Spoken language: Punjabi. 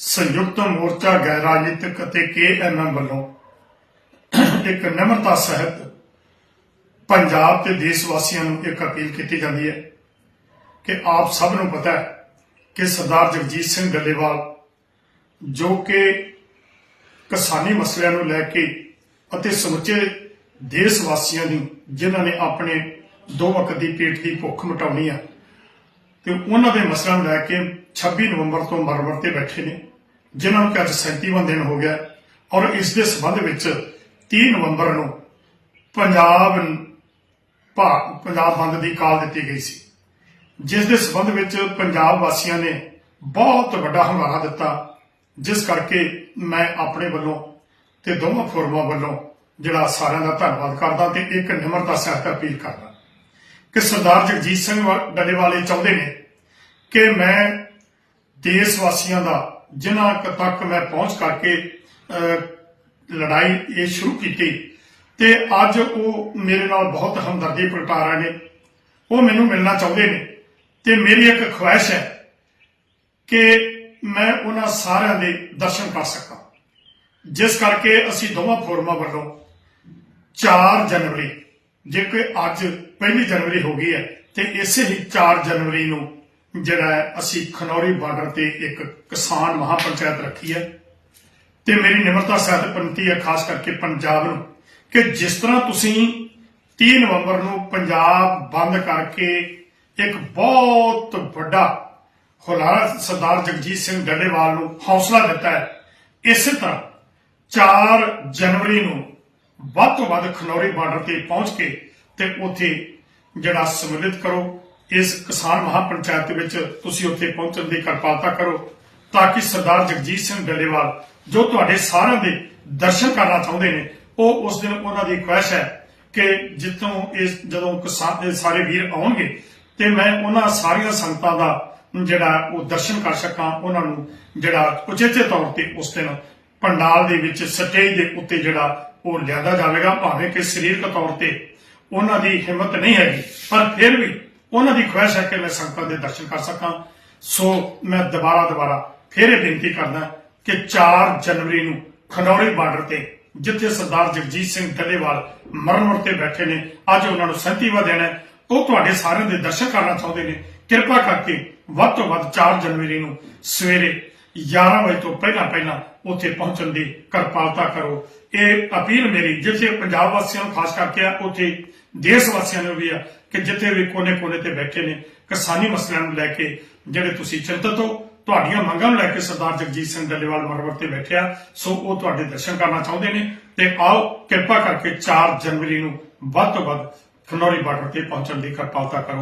ਸੰਯੁਕਤ ਮੋਰਚਾ ਗੈਰ ਰਾਜਨੀਤਿਕ ਅਤੇ ਕੇਐਮਐਮ ਵੱਲੋਂ ਇੱਕ ਨਿਮਰਤਾ ਸਹਿਤ ਪੰਜਾਬ ਤੇ ਦੇਸ਼ ਵਾਸੀਆਂ ਨੂੰ ਇੱਕ ਅਪੀਲ ਕੀਤੀ ਜਾਂਦੀ ਹੈ ਕਿ ਆਪ ਸਭ ਨੂੰ ਪਤਾ ਹੈ ਕਿ ਸਰਦਾਰ ਜਗਜੀਤ ਸਿੰਘ ਡੱਲੇਵਾਲ ਜੋ ਕਿ ਕਿਸਾਨੀ ਮਸਲਿਆਂ ਨੂੰ ਲੈ ਕੇ ਅਤੇ ਸਮੁੱਚੇ ਦੇਸ਼ ਵਾਸੀਆਂ ਦੀ ਜਿਨ੍ਹਾਂ ਨੇ ਆਪਣੇ ਦੋ ਵਕਤ ਦੀ ਪੇਟ ਦੀ ਭੁੱਖ ਮਿਟਾਉਣੀ ਹੈ ਤੇ ਉਹਨਾਂ ਦੇ ਮਸਲਿਆਂ ਨੂੰ ਲੈ ਕੇ 26 ਨਵੰਬਰ ਤੋਂ ਮਰਮਰ ਤੇ ਬੈਠੇ ਨੇ, ਜਿਨ੍ਹਾਂ ਨੂੰ ਕਿ ਅੱਜ 37ਵਾਂ ਦਿਨ ਹੋ ਗਿਆ ਔਰ ਇਸ ਦੇ ਸੰਬੰਧ ਵਿੱਚ 30 ਨਵੰਬਰ ਨੂੰ ਪੰਜਾਬ ਭਾ- ਪੰਜਾਬ ਬੰਦ ਦੀ ਕਾਲ ਦਿੱਤੀ ਗਈ ਸੀ। ਜਿਸ ਦੇ ਸੰਬੰਧ ਵਿੱਚ ਪੰਜਾਬ ਵਾਸੀਆਂ ਨੇ ਬਹੁਤ ਵੱਡਾ ਹੰਗਾਰਾ ਦਿੱਤਾ, ਜਿਸ ਕਰਕੇ ਮੈਂ ਆਪਣੇ ਵੱਲੋਂ ਤੇ ਦੋਵਾਂ ਫੋਰਮਾਂ ਵੱਲੋਂ ਜਿਹੜਾ ਸਾਰਿਆਂ ਦਾ ਧੰਨਵਾਦ ਕਰਦਾ ਤੇ ਇੱਕ ਨਿਮਰਤਾ ਸਹਿਤ ਅਪੀਲ ਕਰਦਾ। ਕਿ ਸਰਦਾਰ ਜਗਜੀਤ ਸਿੰਘ ਵਾ- ਡੱਲੇਵਾਲ ਇਹ ਚਾਹੁੰਦੇ ਨੇ ਕਿ ਮੈਂ ਦੇਸ਼ ਵਾਸੀਆਂ ਦਾ, ਜਿਨ੍ਹਾਂ ਤੱਕ ਮੈਂ ਪਹੁੰਚ ਕਰਕੇ ਲੜਾਈ ਇਹ ਸ਼ੁਰੂ ਕੀਤੀ ਤੇ ਅੱਜ ਉਹ ਮੇਰੇ ਨਾਲ ਬਹੁਤ ਹਮਦਰਦੀ ਪ੍ਰਗਟਾ ਰਹੇ ਨੇ। ਉਹ ਮੈਨੂੰ ਮਿਲਣਾ ਚਾਹੁੰਦੇ ਨੇ ਤੇ ਮੇਰੀ ਇੱਕ ਖੁਆਇਸ਼ ਹੈ ਕਿ ਮੈਂ ਉਹਨਾਂ ਸਾਰਿਆਂ ਦੇ ਦਰਸ਼ਨ ਕਰ ਸਕਾਂ। ਜਿਸ ਕਰਕੇ ਅਸੀਂ ਦੋਵਾਂ ਫੋਰਮਾਂ ਵੱਲੋਂ 4 ਜਨਵਰੀ ਜੇ ਕਿ ਅੱਜ ਪਹਿਲੀ ਜਨਵਰੀ ਹੋ ਗਈ ਹੈ, ਤੇ ਇਸੇ ਹੀ 4 ਜਨਵਰੀ ਨੂੰ ਜਿਹੜਾ ਹੈ, ਅਸੀਂ ਖਨੌਰੀ ਬਾਰਡਰ ਤੇ ਇੱਕ ਕਿਸਾਨ ਮਹਾਪੰਚਾਇਤ ਰੱਖੀ ਹੈ। ਤੇ ਮੇਰੀ ਨਿਮਰਤਾ ਸਹਿਤ ਬੇਨਤੀ ਹੈ, ਖਾਸ ਕਰਕੇ ਪੰਜਾਬ ਨੂੰ, ਕਿ ਜਿਸ ਤਰ੍ਹਾਂ ਤੁਸੀਂ 30 ਨਵੰਬਰ ਨੂੰ ਪੰਜਾਬ ਬੰਦ ਕਰਕੇ ਇੱਕ ਬਹੁਤ ਵੱਡਾ ਹੁਲਾਰਾ ਸਰਦਾਰ ਜਗਜੀਤ ਸਿੰਘ ਡੱਲੇਵਾਲ ਨੂੰ ਹੌਸਲਾ ਦਿੱਤਾ ਹੈ, ਇਸੇ ਤਰ੍ਹਾਂ 4 ਜਨਵਰੀ ਨੂੰ ਵੱਧ ਤੋਂ ਵੱਧ ਖਨੌਰੀ ਬਾਰਡਰ ਤੇ ਪਹੁੰਚ ਕੇ ਤੇ ਉੱਥੇ ਜਿਹੜਾ ਸਮਿਲਿਤ ਕਰੋ, ਇਸ ਕਿਸਾਨ ਮਹਾਪੰਚਾਇਤ ਦੇ ਵਿੱਚ ਤੁਸੀਂ ਉੱਥੇ ਪਹੁੰਚਣ ਦੀ ਕਿਰਪਾਲਤਾ ਕਰੋ, ਤਾਂ ਕਿ ਸਰਦਾਰ ਜਗਜੀਤ ਸਿੰਘ ਡੱਲੇਵਾਲ ਜੋ ਤੁਹਾਡੇ ਸਾਰਿਆਂ ਦੇ ਦਰਸ਼ਨ ਕਰਨਾ ਚਾਹੁੰਦੇ ਨੇ, ਉਹ ਉਸ ਦਿਨ ਉਹਨਾਂ ਦੀ ਖੁਆਇਸ਼ ਹੈ ਕਿ ਜਿੱਥੋਂ ਇਸ ਜਦੋਂ ਕਿਸਾਨ ਇਹ ਸਾਰੇ ਵੀਰ ਆਉਣਗੇ ਤੇ ਮੈਂ ਉਹਨਾਂ ਸਾਰੀਆਂ ਸੰਗਤਾਂ ਦਾ ਜਿਹੜਾ ਉਹ ਦਰਸ਼ਨ ਕਰ ਸਕਾਂ, ਉਹਨਾਂ ਨੂੰ ਜਿਹੜਾ ਉਚੇਚੇ ਤੌਰ ਤੇ ਉਸ ਦਿਨ ਪੰਡਾਲ ਦੇ ਵਿੱਚ ਸਟੇਜ ਦੇ ਉੱਤੇ ਜਿਹੜਾ ਉਹ ਲਿਆਦਾ ਜਾਵੇਗਾ ਭਾਵੇਂ ਕਿ ਸਰੀਰਕ ਤੌਰ ਤੇ ਉਹਨਾਂ ਦੀ ਹਿੰਮਤ ਨਹੀਂ ਹੈਗੀ। ਪਰ ਫਿਰ ਵੀ ਉਹਨਾਂ ਦੀ ਖੁਆਇਸ਼ ਹੈ ਕਿ ਮੈਂ ਸੰਗਤਾਂ ਦੇ ਦਰਸ਼ਨ ਕਰ ਸਕਾਂ। ਸੋ ਮੈਂ ਦੁਬਾਰਾ ਦੁਬਾਰਾ ਫਿਰ ਇਹ ਬੇਨਤੀ ਕਰਦਾ ਕਿ 4 ਜਨਵਰੀ ਨੂੰ ਖਨੌਰੀ ਬਾਰਡਰ ਤੇ, ਜਿੱਥੇ ਸਰਦਾਰ ਜਗਜੀਤ ਸਿੰਘ ਡੱਲੇਵਾਲ ਮਰਨ ਮਰ ਤੇ ਬੈਠੇ ਨੇ, ਅੱਜ ਉਹਨਾਂ ਨੂੰ 37ਵਾਂ ਦਿਨ ਹੈ। ਉਹ ਤੁਹਾਡੇ ਸਾਰਿਆਂ ਦੇ ਦਰਸ਼ਨ ਕਰਨਾ ਚਾਹੁੰਦੇ ਨੇ। ਕਿਰਪਾ ਕਰਕੇ ਵੱਧ ਤੋਂ ਵੱਧ 4 ਜਨਵਰੀ ਨੂੰ ਸਵੇਰੇ 11 ਵਜੇ ਤੋਂ ਪਹਿਲਾਂ ਪਹਿਲਾਂ ਉੱਥੇ ਪਹੁੰਚਣ ਦੀ ਕਿਰਪਾਲਤਾ ਕਰੋ। ਇਹ ਅਪੀਲ ਮੇਰੀ ਜਿੱਥੇ ਪੰਜਾਬ ਵਾਸੀਆਂ ਨੂੰ, ਖਾਸ ਕਰਕੇ ਆ ਉੱਥੇ ਦੇਸ਼ ਵਾਸੀਆਂ ਨੂੰ ਵੀ ਆ, ਕਿ ਜਿੱਥੇ ਵੀ ਕੋਨੇ-ਕੋਨੇ ਤੇ ਬੈਠੇ ਨੇ ਕਿਸਾਨੀ ਮਸਲਿਆਂ ਨੂੰ ਲੈ ਕੇ, ਜਿਹੜੇ ਤੁਸੀਂ ਚਿੰਤਤ ਹੋ, ਤੁਹਾਡੀਆਂ ਮੰਗਾਂ ਨੂੰ ਲੈ ਕੇ ਸਰਦਾਰ ਜਗਜੀਤ ਸਿੰਘ ਡੱਲੇਵਾਲ ਮਰਵਰ ਤੇ ਬੈਠਿਆ ਸੋ ਉਹ ਤੁਹਾਡੇ ਦਰਸ਼ਨ ਕਰਨਾ ਚਾਹੁੰਦੇ ਨੇ। ਤੇ ਆਓ, ਕਿਰਪਾ ਕਰਕੇ 4 ਜਨਵਰੀ ਨੂੰ ਵੱਧ ਤੋਂ ਵੱਧ ਖਨੌਰੀ ਬਾਰਡਰ ਤੇ ਪਹੁੰਚਣ ਦੀ ਕਿਰਪਾਲਤਾ ਕਰੋ।